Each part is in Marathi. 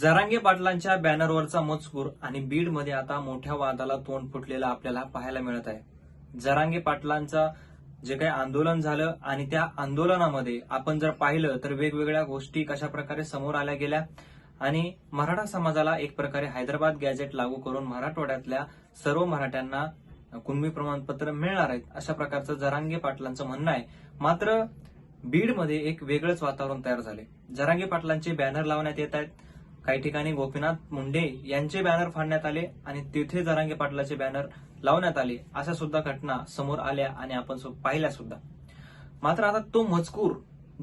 जरांगे पाटलांच्या बॅनरवरचा मजकूर आणि बीडमध्ये आता मोठ्या वादाला तोंड फुटलेलं आपल्याला पाहायला मिळत आहे. जरांगे पाटलांचा जे काही आंदोलन झालं आणि त्या आंदोलनामध्ये आपण जर पाहिलं तर वेगवेगळ्या गोष्टी कशा प्रकारे समोर आल्या गेल्या आणि मराठा समाजाला एक प्रकारे हैदराबाद गॅजेट लागू करून मराठवाड्यातल्या सर्व मराठ्यांना कुणबी प्रमाणपत्र मिळणार आहेत अशा प्रकारचं जरांगे पाटलांचं म्हणणं आहे. मात्र बीडमध्ये एक वेगळंच वातावरण तयार झाले जरांगे पाटलांचे बॅनर लावण्यात येत आहेत. काही ठिकाणी गोपीनाथ मुंडे यांचे बॅनर फाडण्यात आले आणि तिथे जरांगे पाटलाचे बॅनर लावण्यात आले अशा सुद्धा घटना समोर आल्या आणि आपण पाहिल्या सुद्धा. मात्र आता तो मजकूर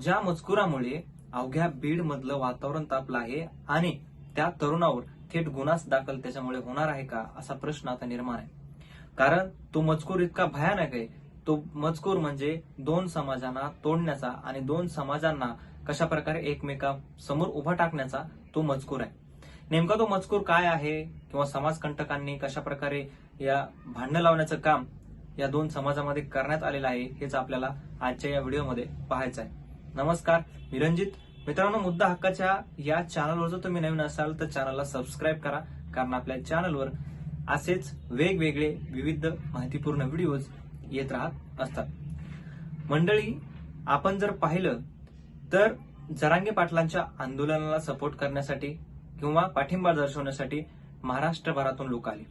ज्या मजकुरामुळे अवघ्या बीड मधलं वातावरण तापलं आहे आणि त्या तरुणावर थेट गुन्हाच दाखल त्याच्यामुळे होणार आहे का असा प्रश्न आता निर्माण आहे. कारण तो मजकूर इतका भयानक आहे तो मजकूर म्हणजे दोन समाजांना तोडण्याचा आणि दोन समाजांना कशा प्रकारे एकमेका समोर उभा टाकण्याचा तो मजकूर आहे. नेमका तो मजकूर काय आहे किंवा समाजकंटकांनी कशा प्रकारे या भांडणं लावण्याचं काम या दोन समाजामध्ये करण्यात आलेलं आहे हेच आपल्याला आजच्या या व्हिडिओमध्ये पाहायचं आहे. नमस्कार मी रंजित मित्रांनो मुद्दा हक्काच्या या चॅनलवर जर तुम्ही नवीन असाल तर चॅनलला सबस्क्राईब करा कारण आपल्या चॅनलवर असेच वेगवेगळे विविध माहितीपूर्ण व्हिडिओज येत राहत असतात. मंडळी आपण जर पाहिलं तर जरांगे पाटलांच्या आंदोलनाला सपोर्ट करण्यासाठी किंवा पाठिंबा दर्शवण्यासाठी महाराष्ट्रभरातून लोक आले.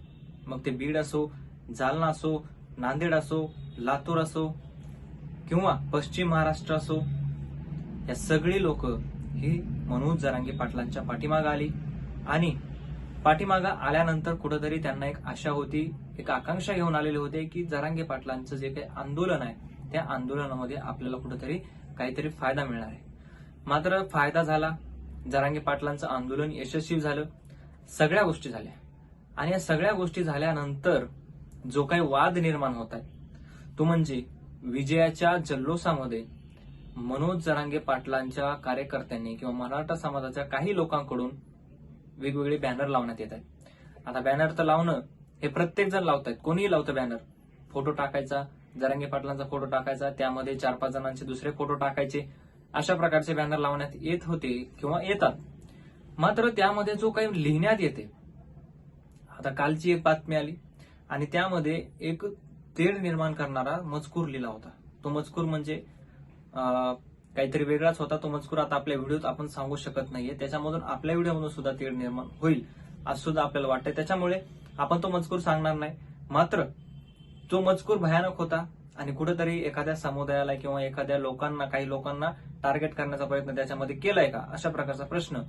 मग ते बीड असो जालना असो नांदेड असो लातूर असो किंवा पश्चिम महाराष्ट्र असो या सगळी लोक ही मनोज जरांगे पाटलांच्या पाठीमागं आली आणि पाठीमागं आल्यानंतर कुठंतरी त्यांना एक आशा होती एक आकांक्षा घेऊन आलेले होते की जरांगे पाटलांचं जे काही आंदोलन आहे त्या आंदोलनामध्ये आपल्याला कुठंतरी काहीतरी फायदा मिळणार आहे. मात्र फायदा झाला. जरांगे पाटलांचं आंदोलन यशस्वी झालं. सगळ्या गोष्टी झाल्या. आणि या सगळ्या गोष्टी झाल्यानंतर जो काही वाद निर्माण होत आहे तो म्हणजे विजयाच्या जल्लोषामध्ये मनोज जरांगे पाटलांच्या कार्यकर्त्यांनी किंवा मराठा समाजाच्या काही लोकांकडून वेगवेगळे बॅनर लावण्यात येत आहेत. आता बॅनर तर लावणं हे प्रत्येक जण लावत आहेत कोणीही लावतं बॅनर फोटो टाकायचा जरांगे पाटलांचा फोटो टाकायचा त्यामध्ये चार पाच जणांचे दुसरे फोटो टाकायचे. अशा प्रकारचे बॅनर लावण्यात येत होते किंवा येतात. मात्र त्यामध्ये जो काही लिहिण्यात येते. आता कालची एक बातमी आली आणि त्यामध्ये एक तेढ निर्माण करणारा मजकूर लिहिला होता. तो मजकूर म्हणजे काहीतरी वेगळाच होता तो मजकूर. आता आपल्या व्हिडिओत आपण सांगू शकत नाहीये. त्याच्यामधून आपल्या व्हिडिओमधून सुद्धा तेढ निर्माण होईल असं सुद्धा आपल्याला वाटतंय. त्याच्यामुळे आपण तो मजकूर सांगणार नाही. मात्र तो मजकूर भयानक होता आणि कुठेतरी एखाद्या समुदायाला किंवा एखाद्या लोकांना काही लोकांना टार्गेट करण्याचा प्रयत्न त्याच्यामध्ये केलाय का? अशा प्रकारचा प्रश्न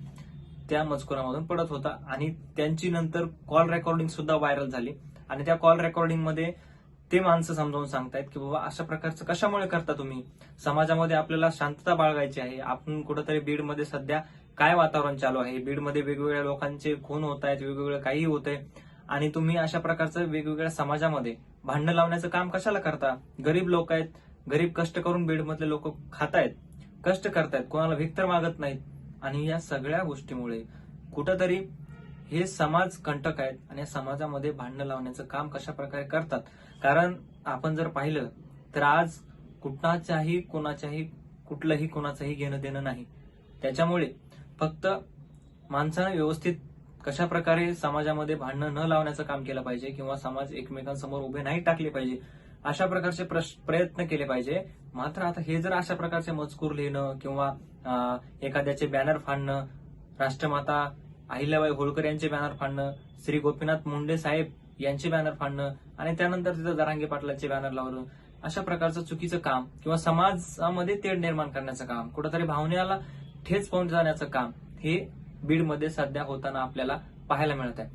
त्या मजकुरामधून पडत होता. आणि त्यांची नंतर कॉल रेकॉर्डिंग सुद्धा व्हायरल झाली. आणि त्या कॉल रेकॉर्डिंगमध्ये ते माणसं समजावून सांगतायत की बाबा अशा प्रकारचं कशामुळे करता तुम्ही? समाजामध्ये आपल्याला शांतता बाळगायची आहे. आपण कुठंतरी बीडमध्ये सध्या काय वातावरण चालू आहे? बीडमध्ये वेगवेगळ्या लोकांचे खून होत आहेत वेगवेगळं काही होत आहे आणि तुम्ही अशा प्रकारचं वेगवेगळ्या समाजामध्ये भांडण लावण्याचं काम कशाला करता? गरीब लोक आहेत. गरीब कष्ट करून बीडमधले लोक खातायत. कष्ट करतायत. कोणाला भिक्तर मागत नाहीत. आणि या सगळ्या गोष्टीमुळे कुठंतरी हे समाज कंटक आहेत. आणि या समाजामध्ये भांडणं लावण्याचं काम कशा प्रकारे करतात? कारण आपण जर पाहिलं तर आज कुणाच्याही कोणाच्याही कुठलंही कोणाचंही घेणं देणं नाही. त्याच्यामुळे फक्त माणसानं व्यवस्थित कशा प्रकारे समाजामध्ये भांडणं न लावण्याचं काम केलं पाहिजे किंवा समाज एकमेकांसमोर उभे नाही टाकले पाहिजे अशा प्रकारचे प्रश- प्रयत्न केले पाहिजे. मात्र आता हे जर अशा प्रकारचे मजकूर लिहिणं किंवा एखाद्याचे बॅनर फाडणं राष्ट्रमाता अहिल्याबाई होळकर यांचे बॅनर फाडणं श्री गोपीनाथ मुंडे साहेब यांचे बॅनर फाडणं आणि त्यानंतर तिथं दरांगे पाटलाचे बॅनर लावणं अशा प्रकारचं चुकीचं काम किंवा समाजामध्ये तेढ निर्माण करण्याचं काम कुठंतरी भावनेला ठेच पाहून जाण्याचं काम हे बीडमध्ये सध्या होताना आपल्याला पाहायला मिळत आहे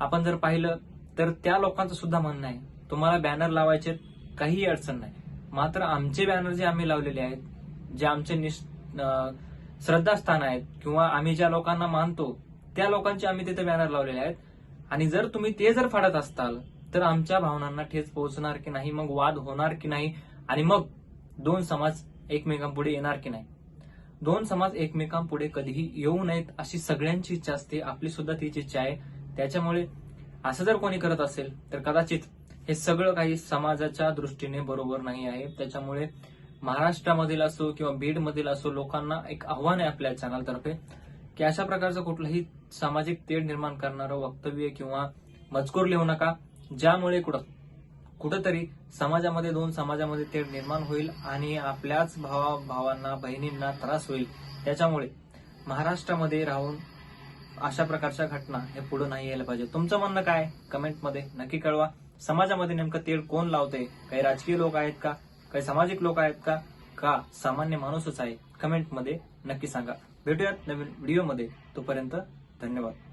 आपण जर पाहिलं तर त्या लोकांचं सुद्धा म्हणणं आहे तुम्हाला बॅनर लावायचे काहीही अडचण नाही. मात्र आमचे बॅनर जे आम्ही लावलेले आहेत जे आमचे निश- श्रद्धास्थान आहेत किंवा आम्ही ज्या लोकांना मानतो त्या लोकांचे आम्ही तिथे बॅनर लावलेले आहेत. आणि जर तुम्ही ते जर फाडत असताल तर आमच्या भावनांना ठेच पोहोचणार की नाही मग वाद होणार की नाही आणि मग दोन समाज एकमेकांपुढे येणार की नाही. दोन समाज एकमेकांपुढे कधीही येऊ नयेत अशी सगळ्यांची इच्छा असते आपली सुद्धा तीच इच्छा आहे. त्याच्यामुळे असं जर कोणी करत असेल तर कदाचित हे सगळं काही समाजाच्या दृष्टीने बरोबर नाही आहे. त्याच्यामुळे महाराष्ट्रामधील असो किंवा बीडमधील असो लोकांना एक आव्हान आहे आपल्या चॅनलतर्फे की अशा प्रकारचं कुठलंही सामाजिक तेढ निर्माण करणारं वक्तव्य किंवा मजकूर लिहू नका ज्यामुळे कुठं कुठंतरी समाजामध्ये दोन समाजामध्ये तेढ निर्माण होईल आणि आपल्याच भावा भावांना बहिणींना त्रास होईल. त्याच्यामुळे महाराष्ट्रामध्ये राहून अशा प्रकारच्या घटना हे पुढे नाही यायला पाहिजे. तुमचं म्हणणं काय? कमेंटमध्ये नक्की कळवा. समाजामध्ये नेमकं तेढ कोण लावते काही राजकीय लोक आहेत का? काही सामाजिक लोक आहेत का? का सामान्य माणूसच आहे? कमेंटमध्ये नक्की सांगा. भेटूयात नवीन व्हिडिओमध्ये तोपर्यंत धन्यवाद.